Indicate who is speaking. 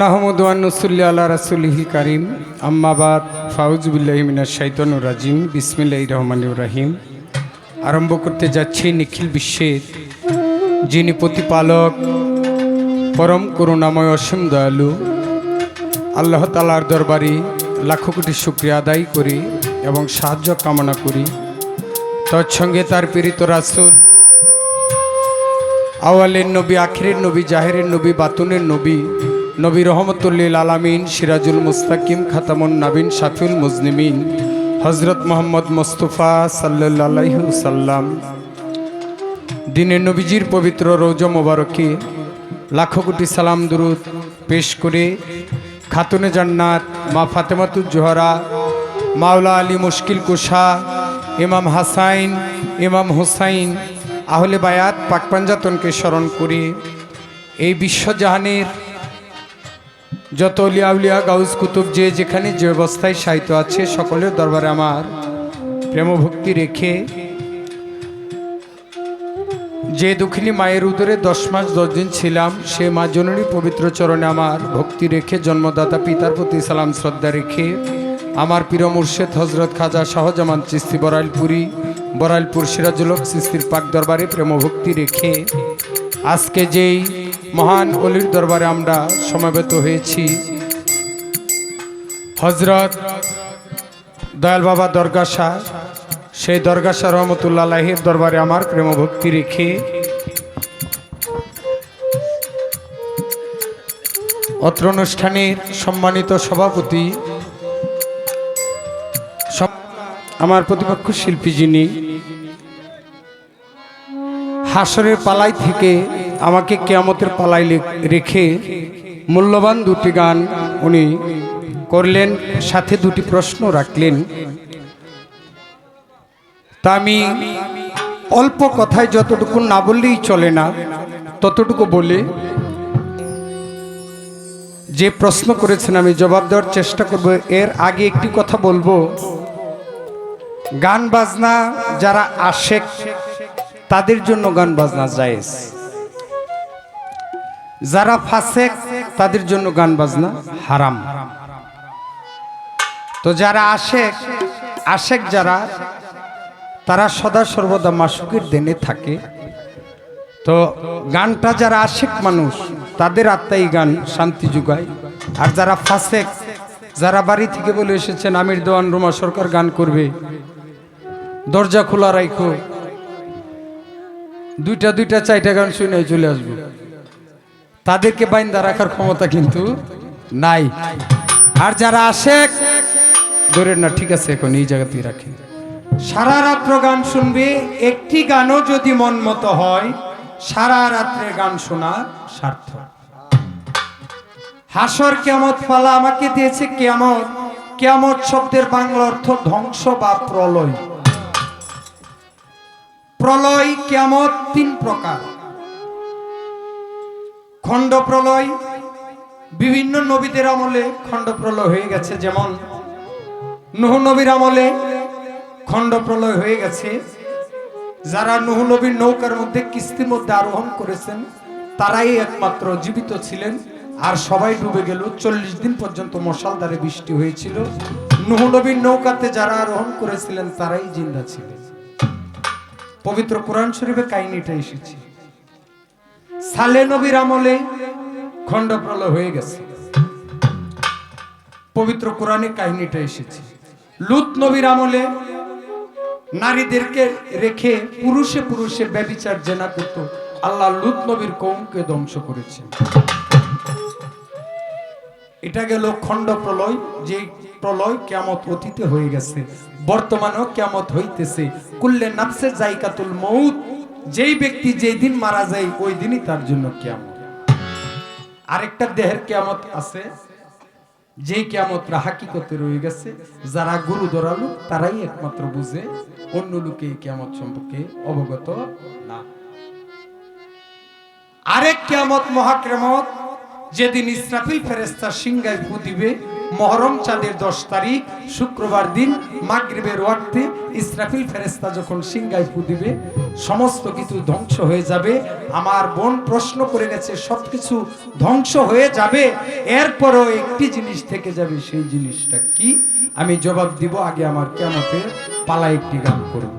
Speaker 1: নাহমদুয়ানুসুল্লি আল্লাহ রাসুলিহি কারিম। আম্মাবাদ ফাউজবিল্লাহিমিনা শাইতানুর রাজিম। বিসমিল্লাহ রহমানুর রাহিম। আরম্ভ করতে যাচ্ছি নিখিল বিশ্বের যিনি প্রতিপালক, পরম করুণাময় অসীম দয়ালু। আল্লাহ তালার দরবারে লাখো কোটি শুক্রিয়া আদায় করি এবং সাহায্য কামনা করি। তৎসঙ্গে তার পীড়িত রাসুল, আওয়ালের নবী, আখিরের নবী, জাহেরের নবী, বাতুনের নবী নবী রহমতুল্লিল আলামিন, সিরাজুল মুস্তাকিম, খাতামুন নাবিন, শাফিউল মুজনিমিন হজরত মোহাম্মদ মোস্তফা সাল্লাম দিনের নবীজির পবিত্র রৌজ মোবারকে লাখো কোটি সালাম দুরুদ পেশ করে খাতুনে জান্নাত, মা ফাতেমাতুজ জোহরা, মাওলা আলী মুশকিল কুশা ইমাম হাসাইন, ইমাম হুসাইন, আহলে বায়াত পাকপাঞ্জাতনকে স্মরণ করে এই বিশ্বজাহানের যত উলিয়া উলিয়া গাউজ কুতুব যে যেখানে যে অবস্থায় সাহিত্য আছে, সকলের দরবারে আমার প্রেমভক্তি রেখে যে দুঃখিনী মায়ের উদরে দশ মাস দশ দিন ছিলাম, সে মা জননী পবিত্র চরণে আমার ভক্তি রেখে, জন্মদাতা পিতার প্রতি সালাম, শ্রদ্ধা রেখে আমার প্রিয় মুর্শেদ হজরত খাজা শাহজামান চিস্তি বরাইলপুরি বরাইলপুর সিরাজুলক চিস্তির পাক দরবারে প্রেমভক্তি রেখে আজকে যেই মহান অলির দরবারে আমরা সমাবেত হয়েছি। হজরত দয়াল বাবা দরগা শাহ সেই দরগা শাহ রহমতুল্লাহের দরবারে আমার প্রেমভক্তি রেখে অত্র অনুষ্ঠানের সম্মানিত সভাপতি আমার প্রতিপক্ষ শিল্পী যিনি হাসরের পালাই থেকে আমাকে কেয়ামতের পালাই লে- রেখে মূল্যবান দুটি গান উনি করলেন, সাথে দুটি প্রশ্ন রাখলেন। তা আমি অল্প কথায় যতটুকু না বললেই চলে না, ততটুকু বলে। যে প্রশ্ন করেছেন, আমি জবাব দেওয়ার চেষ্টা করব। এর আগে একটি কথা বলব। গান বাজনা যারা আশেক, তাদের জন্য গান বাজনা জায়েজ। যারা ফাসেক, তাদের জন্য গান বাজনা হারাম। তো যারা আশেক আশেক যারা, তারা সদা সর্বদা মাসুকের দেনে থাকে। তো গানটা যারা আশেক মানুষ, তাদের আত্মাই গান শান্তি যোগায়। আর যারা ফাসেক, যারা বাড়ি থেকে বলে এসেছেন, আমির দেওয়ান রোমা সরকার গান করবে। দরজা খোলা রাখো দুইটা দুইটা, চারটা গান শুনে চলে আসব। তাদেরকে বাইন্দা রাখার ক্ষমতা কিন্তু নাই। আর যারা আসে ধরে না, ঠিক আছে, এখন এই জায়গাতেই রাখি। সারা রাত্র গান শুনবে, একটি গানও যদি মন মতো হয়, সারা রাত্রে গান শোনা সার্থক। হাসর কেমত পালা আমাকে দিয়েছে কেমত কেমত শব্দের বাংলা অর্থ ধ্বংস বা প্রলয়। প্রলয় কেমত তিন প্রকার। খণ্ড প্রলয় বিভিন্ন নবীদের আমলে খণ্ড প্রলয় হয়ে গেছে। যেমন নুহ নবীর আমলে খণ্ড প্রলয় হয়ে গেছে। যারা নুহ নবীর নৌকার মধ্যে কিস্তির মধ্যে আরোহণ করেছেন, তারাই একমাত্র জীবিত ছিলেন। আর সবাই ডুবে গেল। চল্লিশ দিন পর্যন্ত মশালদারে বৃষ্টি হয়েছিল। নুহ নবীর নৌকাতে যারা আরোহণ করেছিলেন, তারাই জিন্দা ছিলেন। পবিত্র কোরআন শরীফে কাহিনীটা এসেছে। সালে নবীর আমলে খণ্ড প্রলয় হয়ে গেছে। পবিত্র কোরআনে কাহিনীটা এসেছে। লুত নবীর আমলে নারীদেরকে রেখে পুরুষে পুরুষে ব্যবিচার, জেনা করত। আল্লাহ লুত নবীর কৌমকে ধ্বংস করেছেন। এটা গেল খণ্ড প্রলয়। যে প্রলয় কেমত অতীতে হয়ে গেছে, বর্তমানেও কেমত হইতেছে। কুল্লে নাফসে জায়কাতুল মৌত যেই ব্যক্তি যেই দিন মারা যায়, ওই দিনই তার জন্য কেমত আরেকটা দেহের কেমত আছে। যেই কেমতরা হাকিকতে রয়ে গেছে, যারা গুরু ধরালো তারাই একমাত্র বুঝে, অন্য লোকে এই সম্পর্কে অবগত না। আরেক কেমত মহাক্রমত, যেদিন ইসরাফিল ফেরেস্তা সিংহায় দিবে মহরম চাঁদের দশ তারিখ, শুক্রবার দিন মাগরিবের ওয়াক্তে ইসরাফিল ফেরেস্তা যখন সিংগায় দিবে, সমস্ত কিছু ধ্বংস হয়ে যাবে। আমার বোন প্রশ্ন করে গেছে সব কিছু ধ্বংস হয়ে যাবে, এরপরও একটি জিনিস থেকে যাবে, সেই জিনিসটা কি? আমি জবাব দিব, আগে আমার কেমতে পালা একটি গান করব।